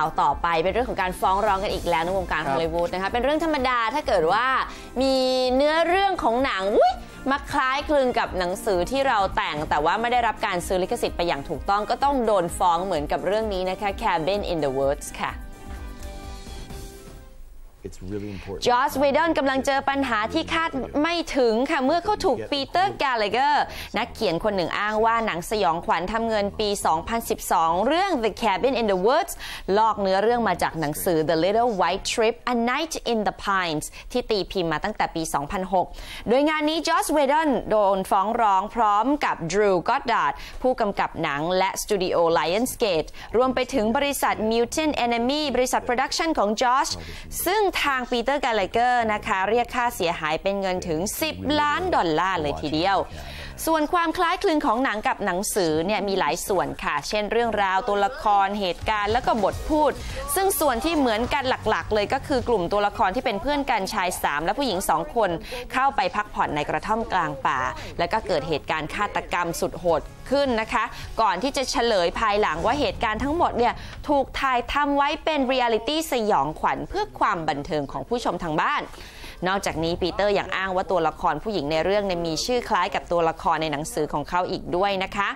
าวต่อไป เป็นเรื่องของการฟ้องร้องกันอีกแล้วในวงการครัฮบอลลีวูดนะคะเป็นเรื่องธรรมดาถ้าเกิดว่ามีเนื้อเรื่องของหนังอุ๊ยมาคล้ายคลึงกับหนังสือที่เราแต่ง แต่ว่าไม่ได้รับการซื้อลิขสิทธิ์ไปอย่างถูกต้องก็ต้องโดนฟ้องเหมือนกับเรื่องนี้นะคะ Cabin in the Woods ค่ะ It's really important. จอร์จเวดอนกำลังเจอปัญหาที่คาดไม่ถึงค่ะ เมื่อเขาถูกปีเตอร์กาลเกอร์นักเขียนคนหนึ่งอ้างว่าหนังสยองขวัญทำเงินปี 2012 เรื่อง The Cabin in the Woods ลอกเนื้อเรื่องมาจากหนังสือ The Little White Trip A Night in the Pines ที่ตีพิมพ์มาตั้งแต่ปี 2006 โดยงานนี้จอร์จเวดอนโดนฟ้องร้องพร้อมกับ Drew Goddard ผู้กำกับหนังและสตูดิโอ Lionsgate รวมไปถึงบริษัท Mutant Enemy บริษัทโปรดักชันของจอร์จซึ่งทางปีเตอร์กาลเกอร์นะคะ เรียกค่าเสียหายเป็นเงินถึง 10 ล้านดอลลาร์เลยทีเดียว ส่วนความคล้ายคลึงของหนังกับหนังสือเนี่ยมีหลายส่วนค่ะ เช่นเรื่องราวตัวละครเหตุการณ์แล้วก็บทพูด ซึ่งส่วนที่เหมือนกันหลักๆ เลยก็คือกลุ่มตัวละครที่เป็นเพื่อนกันชาย 3 และผู้หญิง 2 คน เข้าไปพักผ่อนในกระท่อมกลางป่า แล้วก็เกิดเหตุการณ์ฆาตกรรมสุดโหดขึ้นนะคะ ก่อนที่จะเฉลยภายหลังว่าเหตุการณ์ทั้งหมดเนี่ยถูกถ่ายทำไว้เป็นเรียลิตี้สยองขวัญเพื่อความบันเทิงของผู้ชมทางบ้าน นอกจากนี้ปีเตอร์ยังอ้างว่าตัวละครผู้หญิงในเรื่องมีชื่อคล้ายกับตัวละครในหนังสือของเขาอีกด้วยนะคะ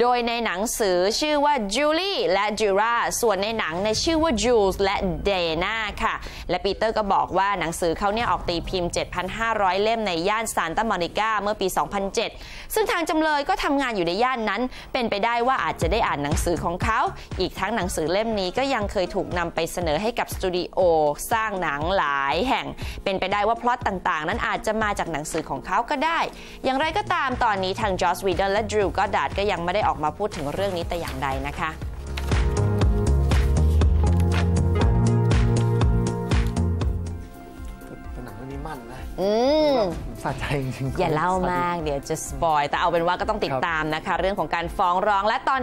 โดยในหนังสือชื่อว่าจูลี่และจูราส่วนในหนังในชื่อว่าจูสและเดนาค่ะ และปีเตอร์ก็บอกว่าหนังสือเขาเนี่ยออกตีพิมพ์ 7,500 เล่มในย่านซานตามอนิกาเมื่อปี 2007 ซึ่งทางจำเลยก็ทำงานอยู่ในย่านนั้น เป็นไปได้ว่าอาจจะได้อ่านหนังสือของเขา อีกทั้งหนังสือเล่มนี้ก็ยังเคยถูกนำไปเสนอให้กับสตูดิโอสร้างหนังหลายแห่ง เป็นไปได้ว่าพล็อตต่างๆ นั้นอาจจะมาจากหนังสือของเขาก็ได้ อย่างไรก็ตามตอนนี้ทางจอร์จวีดอนและดรูก็ดาดก็ยังไม่ได้ออกมาพูดถึงเรื่องนี้แต่อย่างใดนะคะแต่หนังเรื่องนี้มันนะอืมสะใจจริงๆอย่าเล่ามากเดี๋ยวจะสปอยแต่เอาเป็นว่าก็ต้องติดตามนะคะ เรื่องของการฟ้องร้องและตอนนี้